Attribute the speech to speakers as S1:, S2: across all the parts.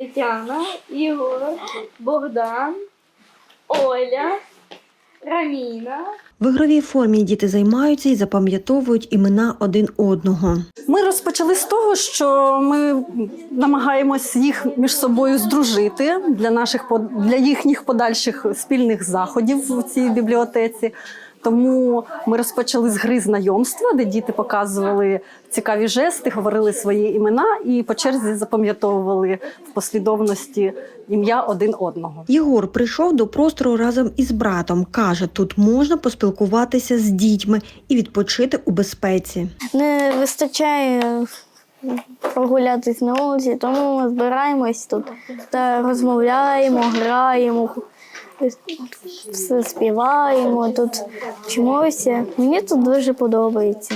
S1: Тетяна, Ігор, Богдан, Оля, Раміна.
S2: В ігровій формі діти займаються і запам'ятовують імена один одного.
S3: Ми розпочали з того, що ми намагаємось їх між собою здружити для наших для їхніх подальших спільних заходів в цій бібліотеці. Тому ми розпочали з гри знайомства, де діти показували цікаві жести, говорили свої імена і по черзі запам'ятовували в послідовності ім'я один одного.
S2: Єгор прийшов до простору разом із братом. Каже, тут можна поспілкуватися з дітьми і відпочити у безпеці.
S4: Не вистачає прогулятись на вулиці, тому ми збираємось тут та розмовляємо, граємо, все співаємо, тут вчимося. Мені тут дуже подобається.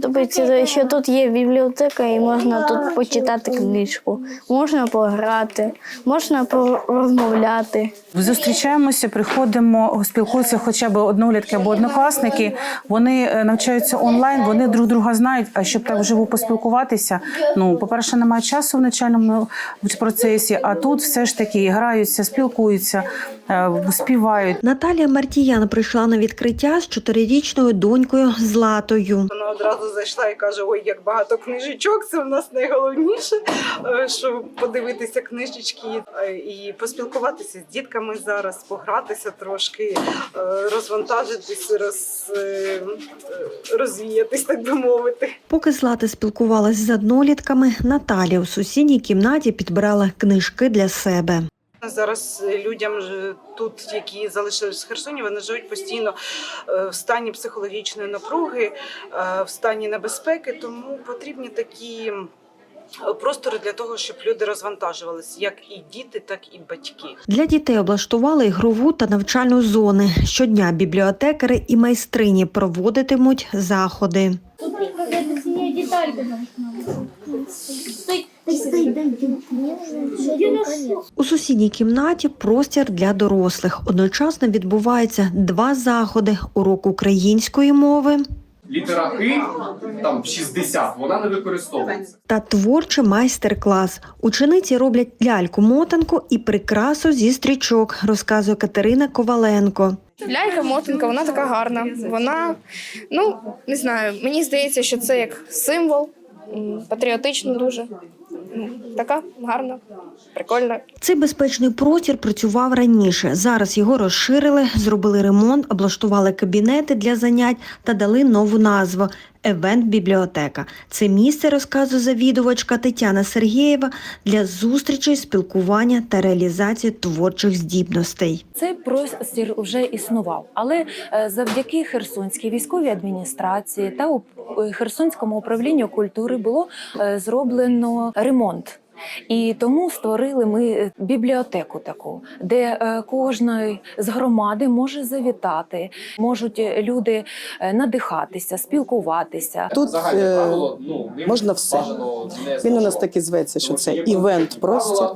S4: Подобається, що тут є бібліотека і можна тут почитати книжку, можна пограти, можна порозмовляти.
S5: Зустрічаємося, приходимо, спілкуються хоча б однолітки або однокласники. Вони е, навчаються онлайн, вони друг друга знають. А щоб так вживу поспілкуватися, ну по-перше, немає часу в навчальному процесі. А тут все ж таки граються, спілкуються, е, співають.
S2: Наталія Мартіян прийшла на відкриття з чотирирічною донькою Златою.
S6: Вона одразу зайшла і каже: Ой, як багато книжечок, це в нас найголовніше, е, що подивитися книжечки е, і поспілкуватися з дітками зараз, погратися трошки, е, розвантажитись, роз, розвіятись, так би мовити.
S2: Поки Злата спілкувалась з однолітками, Наталія у сусідній кімнаті підбирала книжки для себе.
S6: Зараз людям тут, які залишились в Херсоні, вони живуть постійно е, в стані психологічної напруги, е, в стані небезпеки, тому потрібні такі. е, Простори для того, щоб люди розвантажувалися, як і діти, так і батьки.
S2: Для дітей облаштували ігрову та навчальну зони. Щодня бібліотекари і майстрині проводитимуть заходи. У сусідній кімнаті простір для дорослих. Одночасно відбуваються два заходи: урок української мови
S7: літера «и» там 60, вона не використовується.
S2: та творчий майстер-клас. Учениці роблять ляльку-мотанку і прикрасу зі стрічок, розказує Катерина Коваленко.
S8: Лялька мотанка, вона така гарна. Вона, ну не знаю, мені здається, що це як символ, патріотично дуже. Така гарна, прикольна.
S2: Цей безпечний простір працював раніше. Зараз його розширили, зробили ремонт, облаштували кабінети для занять та дали нову назву Евент бібліотека. Це місце, розказу завідувачка Тетяна Сергієва для зустрічей, спілкування та реалізації творчих здібностей.
S9: Цей простір вже існував, але е, завдяки Херсонській військовій адміністрації та уп- е, Херсонському управлінню культури було е, зроблено ремонт. І тому створили ми е, бібліотеку таку, де кожна кожної з громади може завітати, можуть е, люди е, надихатися, спілкуватися.
S10: Тут е,
S7: ну,
S10: можна все. Він у нас так і зветься, що це івент-простір.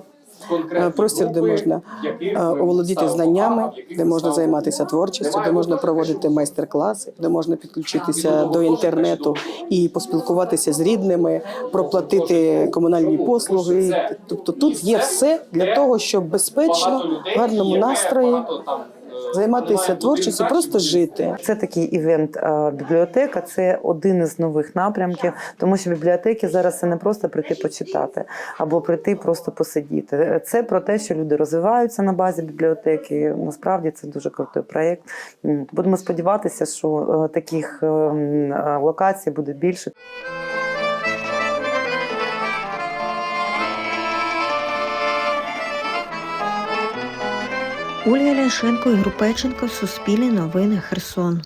S10: Е, простір, де можна е, оволодіти знаннями, де можна займатися творчістю, де можна проводити майстер-класи, де можна підключитися до інтернету і поспілкуватися з рідними, проплатити комунальні послуги. Тобто тут є все для того, щоб безпечно, в гарному настрої займатися творчістю, просто жити.
S11: Це такий івент бібліотека. Це один із нових напрямків, тому що бібліотеки зараз це не просто прийти почитати або прийти просто посидіти. Це про те, що люди розвиваються на базі бібліотеки. Насправді це дуже крутий проєкт. Будемо сподіватися, що е, таких е, м, е, локацій буде більше.
S2: Ольга Ляшенко, і Групеченко Суспільне новини, Херсон.